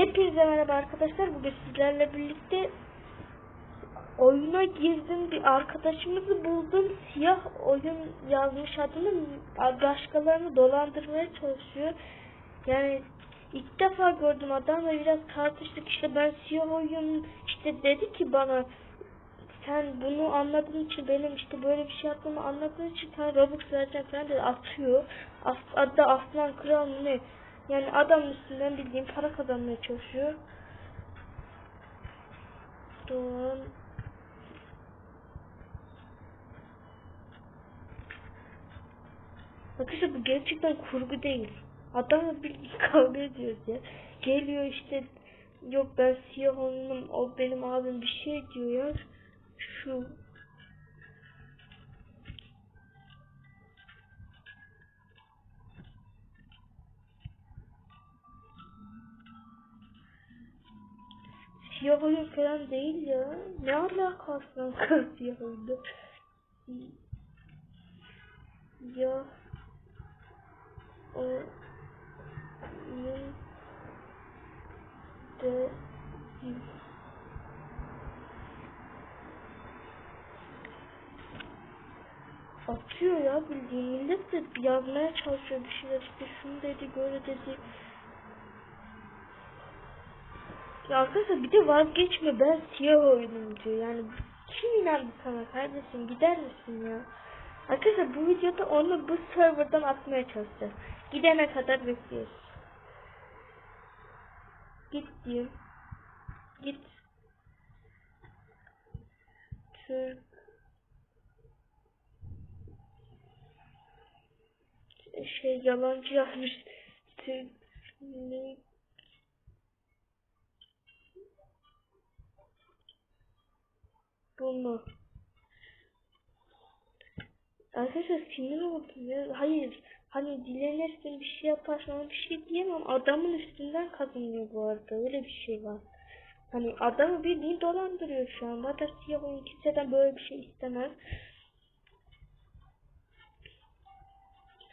Hepinize merhaba arkadaşlar. Bugün sizlerle birlikte oyuna girdim. Bir arkadaşımızı buldum. Siyah oyun yazmış adını. Başkalarını dolandırmaya çalışıyor. Yani ilk defa gördüm adamla biraz tartıştık. İşte ben siyah oyun işte dedi ki bana sen bunu anladığın için benim işte böyle bir şey yaptığımı anladığın için sana Robux vereceğim falan dedi. Atıyor. As adı Aslan Kral ne? Yani adam üstünden bildiğim para kazanmaya çalışıyor. Doğan Arkadaşlar bu gerçekten kurgu değil. Adamla bir kavga ediyoruz ya. Geliyor işte yok ben siyah oyunum o benim abim bir şey diyor ya. Şu Siyah oyun falan değil ya. Ne alakası var siyah oyunda? Ya. O ne? De. Atıyor ya bildiğin millet de yazmaya çalışıyor. Bir şeyler işte şunu dedi böyle dedi ya arkadaşlar bir de vazgeçme ben siyah oyunum diyor. Yani kim inandı sana kardeşim gider misin ya? Arkadaşlar bu videoda onu bu serverdan atmaya çalışacağız. Gidene kadar bekliyoruz. Git diyeyim. Git. Türk. Şey yalancı yazmış. Türk. Bunu. Arkadaşlar sinir oldum. Hayır. Hani dilenirsin bir şey yaparsın ama bir şey diyemem. Adamın üstünden kazanıyor bu arada. Öyle bir şey var. Hani adamı bildiğin dolandırıyor şu an. Zaten siyah oyun kimseden böyle bir şey istemez.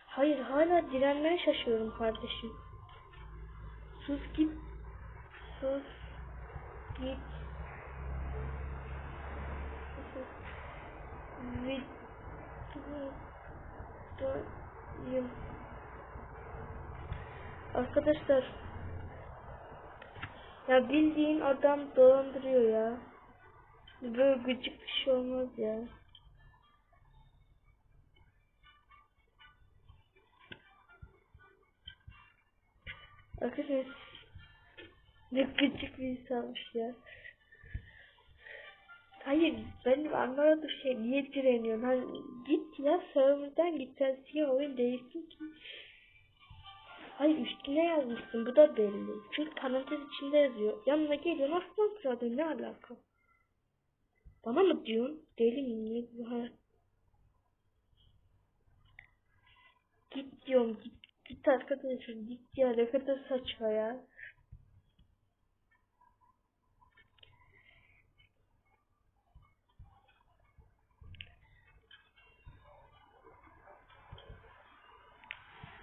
Hayır hala direnmeye şaşıyorum kardeşim. Sus git. Sus. Git. Videodayım. Arkadaşlar ya bildiğin adam dolandırıyor ya. Böyle gıcık bir şey olmaz ya. Arkadaşlar ne gıcık bir insanmış ya. Hayır benim anlamadığım şey niye direniyorsun? Hani git ya serverden git sen siyah değilsin ki. Hayır üstüne yazmışsın bu da belli. Çünkü parantez içinde yazıyor. Yanına geliyor aslan kralı ne alaka? Bana mı diyorsun? Deli miyim? Ne? Ha. Git diyorum git. Git arkadaşım git ya ne kadar saçma ya.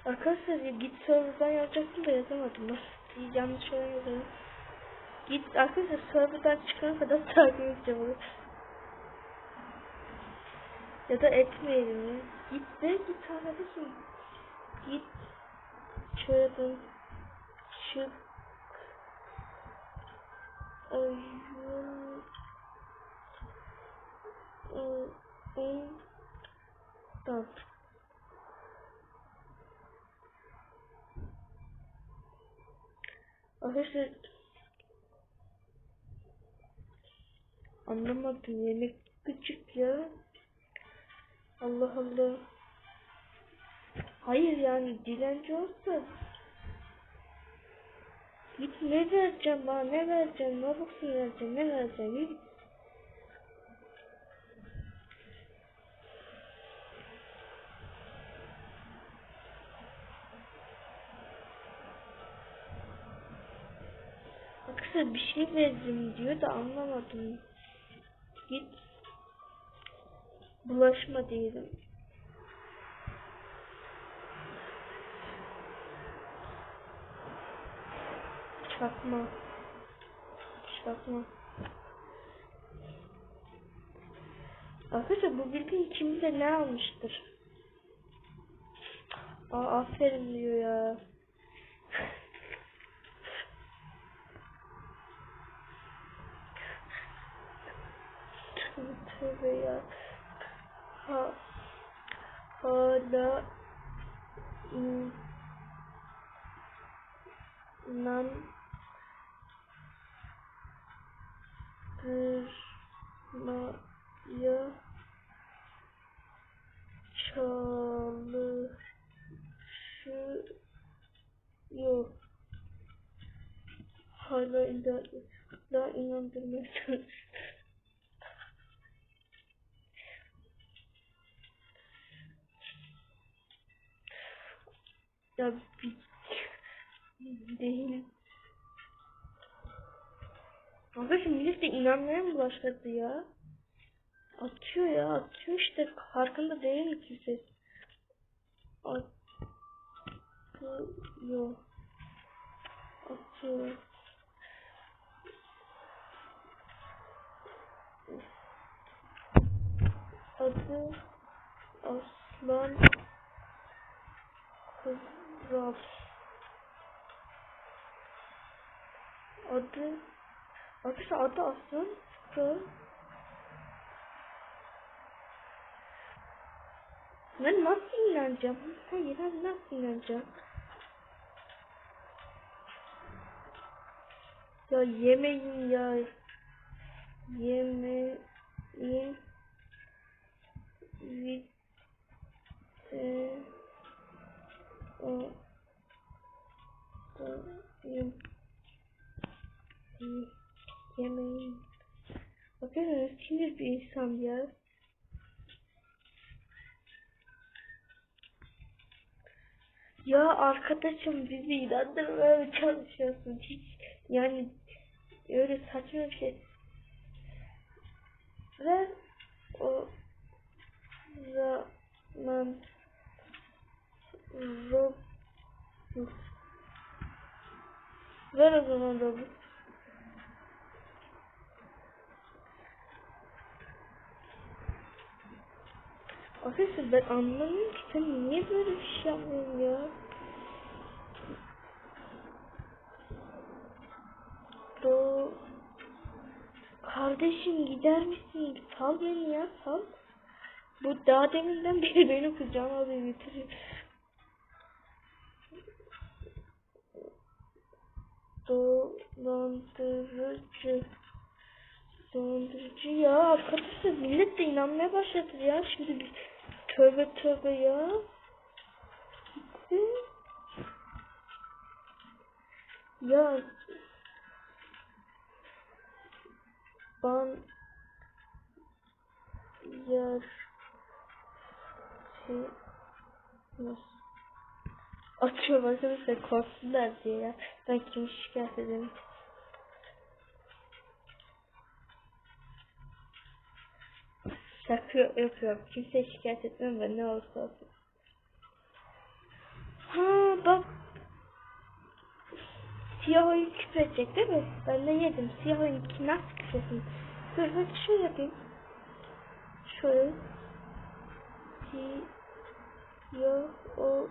Arkadaşlar ya git serverdan yazacaktım da yazamadım. Nasıl yanlış oynadım. Git arkadaşlar serverdan çıkana kadar takip edeceğim onu. Ya da etmeyelim ya. Git de git arkadaşım. Git. Çağırın. Çık. Oyun. Oyun. Tamam. Arkadaşlar anlamadım yemek küçük ya. Allah Allah. Hayır yani dilenci olsa git ne vereceğim bana ne vereceğim ne bakıyorsun vereceğim ne vereceğim Kısa bir şey verdim diyor da anlamadım. Git. Bulaşma diyelim. Çakma. Çakma. Arkadaşlar bu bildiğin kim bilir ne almıştır. Aa aferin diyor ya. Tövbe tövbe ya. Ha, hala inan ya çalışıyor. Hala inandırmaya çalışıyor. Bir değil. Arkadaşlar millet de inanmaya mı başladı ya? Atıyor ya atıyor işte farkında değil mi kimse? Atıyor. Atıyor. Adı Aslan Kral. Adı Arkadaşlar adı Aslan Kral. Ben nasıl inanacağım? Hayır ben nasıl inanacağım? Ya yemeyin ya. Yemeyin. Vite. Yemeyin. Bakın sinir bir insan ya. Ya arkadaşım bizi inandırmaya çalışıyorsun. Hiç yani öyle saçma bir şey. Ve o zaman Robux Ver o zaman Robux Arkadaşlar ben anlamıyorum ki sen niye böyle bir şey yapmıyorsun ya? Do Kardeşim gider misin? Sal beni ya sal. Bu daha deminden beri beni kucağına alıyor getiriyor. Dolandırıcı. Dolandırıcı ya arkadaşlar millet de inanmaya başladı ya şimdi bir tövbe tövbe ya. Ya ban yer şey nasıl atıyorum arkadaşlar korksunlar diye ya. Ben kimi şikayet ederim şaka yapıyorum. Kimseye şikayet etmem ben ne olursa olsun. Ha bak. Siyah oyun küfür edecek değil mi? Ben de yedim. Siyah oyun ki nasıl küfresin dur bak şöyle yapayım. Şöyle. Siyah oyun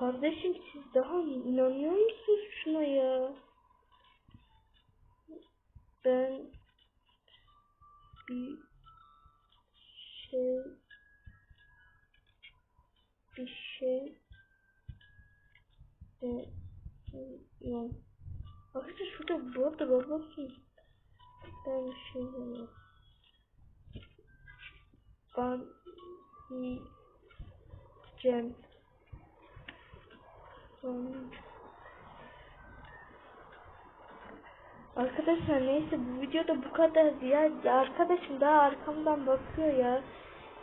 Kardeşim siz daha inanıyor musunuz şuna ya? Ben bir şey bir şey demiyorum. Arkadaşlar şurada bu arada Roblox'un ben bir şey demiyorum. Ben Cem. Hmm. Arkadaşlar neyse bu videoda bu kadar ya. Arkadaşım daha arkamdan bakıyor ya.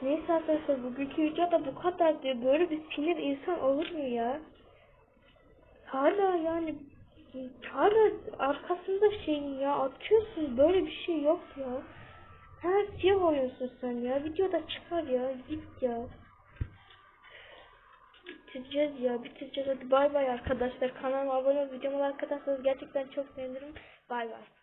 Neyse arkadaşlar bugünkü videoda bu kadar diyor. Böyle bir sinir insan olur mu ya? Hala yani hala arkasında şeyin ya atıyorsun böyle bir şey yok ya. Her siyah oyunsun sen ya. Videoda çıkar ya. Git ya. Bitireceğiz ya. Bitireceğiz. Hadi bay bay arkadaşlar. Kanalıma abone ol. Videomu like atarsanız gerçekten çok sevinirim. Bay bay.